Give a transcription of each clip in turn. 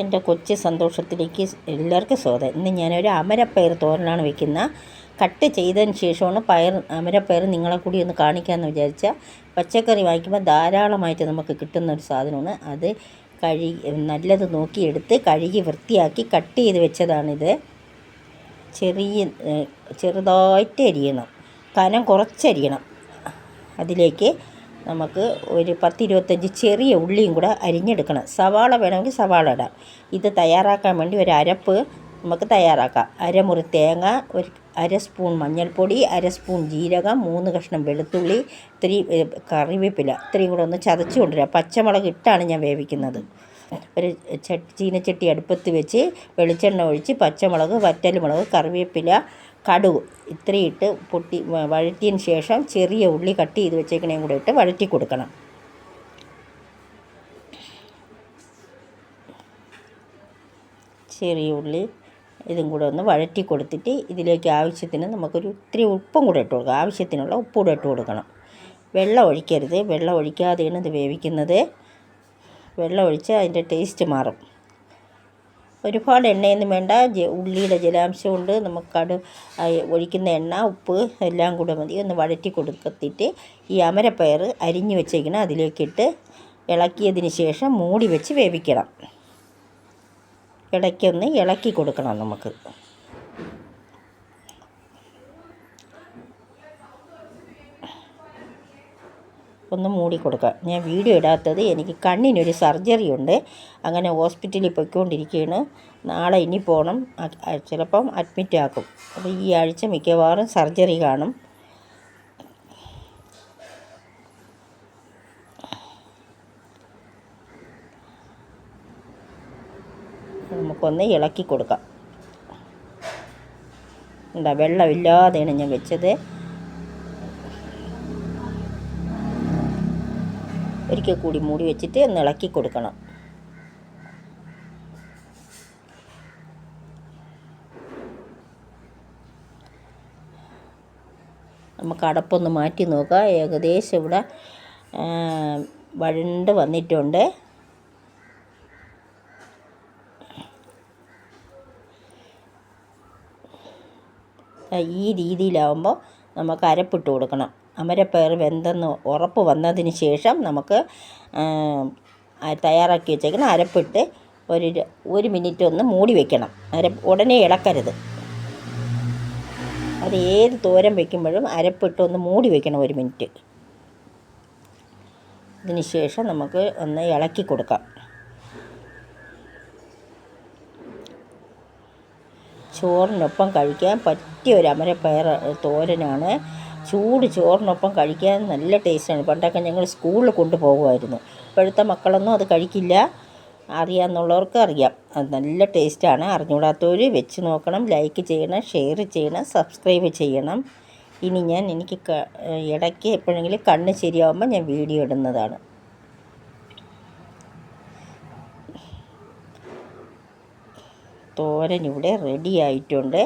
എന്റെ കൊച്ചു സന്തോഷത്തിലേക്ക് എല്ലാവർക്കും സ്വാഗതം. ഇന്ന് ഞാനൊരു അമരപ്പയർ തോരനാണ് വെക്കുന്ന. കട്ട് ചെയ്തതിന് ശേഷമാണ് പയർ അമരപ്പയർ നിങ്ങളെ കൂടി ഒന്ന് കാണിക്കാമെന്ന് വിചാരിച്ചാൽ പച്ചക്കറി വാങ്ങിക്കുമ്പോൾ ധാരാളമായിട്ട് നമുക്ക് കിട്ടുന്ന ഒരു സാധനമാണ്. അത് കഴുകി നല്ലത് നോക്കിയെടുത്ത് കഴുകി വൃത്തിയാക്കി കട്ട് ചെയ്ത് വെച്ചതാണിത്. ചെറിയ ചെറുതായിട്ട് അരിയണം. കനം കുറച്ചരിയണം. അതിലേക്ക് നമുക്ക് ഒരു പത്ത് ഇരുപത്തഞ്ച് ചെറിയ ഉള്ളിയും കൂടെ അരിഞ്ഞെടുക്കണം. സവാള വേണമെങ്കിൽ സവാള ഇടാം. ഇത് തയ്യാറാക്കാൻ വേണ്ടി ഒരു അരപ്പ് നമുക്ക് തയ്യാറാക്കാം. അരമുറി തേങ്ങ ഒരു അര സ്പൂൺ മഞ്ഞൾപ്പൊടി അര സ്പൂൺ ജീരകം മൂന്ന് കഷ്ണം വെളുത്തുള്ളി ഇത്തിരി കറിവേപ്പില ഇത്രയും കൂടെ ഒന്ന് ചതച്ച് കൊണ്ടുവരാം. പച്ചമുളക് ഇട്ടാണ് ഞാൻ വേവിക്കുന്നത്. ഒരു ചട്ടി ചീനച്ചട്ടി അടുപ്പത്ത് വെച്ച് വെളിച്ചെണ്ണ ഒഴിച്ച് പച്ചമുളക് വറ്റൽമുളക് കറിവേപ്പില കടുക് ഇത്രയും ഇട്ട് പൊട്ടി വഴറ്റിയതിന് ശേഷം ചെറിയ ഉള്ളി കട്ട് ചെയ്ത് വെച്ചേക്കണേയും കൂടെ ഇട്ട് വഴറ്റി കൊടുക്കണം. ചെറിയ ഉള്ളി ഇതും കൂടെ ഒന്ന് വഴറ്റി കൊടുത്തിട്ട് ഇതിലേക്ക് ആവശ്യത്തിന് നമുക്കൊരു ഇത്തിരി ഉപ്പും കൂടെ ഇട്ട് കൊടുക്കാം. ആവശ്യത്തിനുള്ള ഉപ്പ് കൂടെ ഇട്ട് കൊടുക്കണം. വെള്ളം ഒഴിക്കരുത്. വെള്ളം ഒഴിക്കാതെയാണ് ഇത് വേവിക്കുന്നത്. വെള്ളം ഒഴിച്ച് അതിന്റെ ടേസ്റ്റ് മാറും. ഒരുപാട് എണ്ണയൊന്നും വേണ്ട. ഉള്ളിയുടെ ജലാംശം കൊണ്ട് നമുക്ക് കടു ഒഴിക്കുന്ന എണ്ണ ഉപ്പ് എല്ലാം കൂടെ മതി. ഒന്ന് വഴറ്റി കൊടുക്കത്തിട്ട് ഈ അമരപ്പയർ അരിഞ്ഞു വെച്ചേക്കണം. അതിലേക്കിട്ട് ഇളക്കിയതിന് ശേഷം മൂടി വെച്ച് വേവിക്കണം. ഇടയ്ക്കൊന്ന് ഇളക്കി കൊടുക്കണം നമുക്ക്. ഒന്ന് മൂടി കൊടുക്കുക ഞാൻ വീഡിയോ ഇടാത്തത് എനിക്ക് കണ്ണിനൊരു സർജറി ഉണ്ട്. അങ്ങനെ ഹോസ്പിറ്റലിൽ പോയിക്കൊണ്ടിരിക്കുകയാണ് നാളെ ഇനി പോകണം ചിലപ്പം അഡ്മിറ്റ് ആക്കും. അപ്പോൾ ഈ ആഴ്ച മിക്കവാറും സർജറി കാണും. നമുക്കൊന്ന് ഇളക്കി കൊടുക്കാം. എന്താ വെള്ളമില്ലാതെയാണ് ഞാൻ വെച്ചത്. ഒരിക്കൽ കൂടി മൂടി വെച്ചിട്ട് ഒന്ന് ഇളക്കി കൊടുക്കണം. നമുക്ക് അടപ്പൊന്ന് മാറ്റി നോക്കാം. ഏകദേശം ഇവിടെ വഴണ്ട് വന്നിട്ടുണ്ട്. ഈ രീതിയിലാവുമ്പോൾ നമുക്ക് അരപ്പിട്ട് കൊടുക്കണം. അമരപ്പയർ വെന്തെന്ന് ഉറപ്പ് വന്നതിന് ശേഷം നമുക്ക് തയ്യാറാക്കി വെച്ചേക്കുന്ന അരപ്പിട്ട് ഒരു ഒരു മിനിറ്റ് ഒന്ന് മൂടി വെക്കണം. അര ഉടനെ ഇളക്കരുത്. അത് ഏത് തോരൻ വെക്കുമ്പോഴും അരപ്പിട്ട് ഒന്ന് മൂടി വെക്കണം ഒരു മിനിറ്റ്. ഇതിന് ശേഷം നമുക്ക് ഒന്ന് ഇളക്കി കൊടുക്കാം. ചോറിനൊപ്പം കഴിക്കാൻ പറ്റിയ ഒരു അമരപ്പയർ തോരനാണ് ചൂട് ചോറിനൊപ്പം കഴിക്കാൻ നല്ല ടേസ്റ്റാണ്. പണ്ടൊക്കെ ഞങ്ങൾ സ്കൂളിൽ കൊണ്ടുപോകുമായിരുന്നു. ഇപ്പോഴത്തെ മക്കളൊന്നും അത് കഴിക്കില്ല. അറിയാമെന്നുള്ളവർക്ക് അറിയാം. അത് നല്ല ടേസ്റ്റാണ്. അറിഞ്ഞുകൂടാത്തവർ വെച്ച് നോക്കണം ലൈക്ക് ചെയ്യണം ഷെയർ ചെയ്യണം സബ്സ്ക്രൈബ് ചെയ്യണം. ഇനി ഞാൻ എനിക്ക് ഇടയ്ക്ക് എപ്പോഴെങ്കിലും കണ്ണ് ശരിയാവുമ്പോൾ ഞാൻ വീഡിയോ ഇടുന്നതാണ്. തോരൻ ഇവിടെ റെഡി ആയിട്ടുണ്ട്.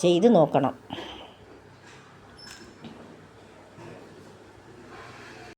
ചെയ്ത് നോക്കണം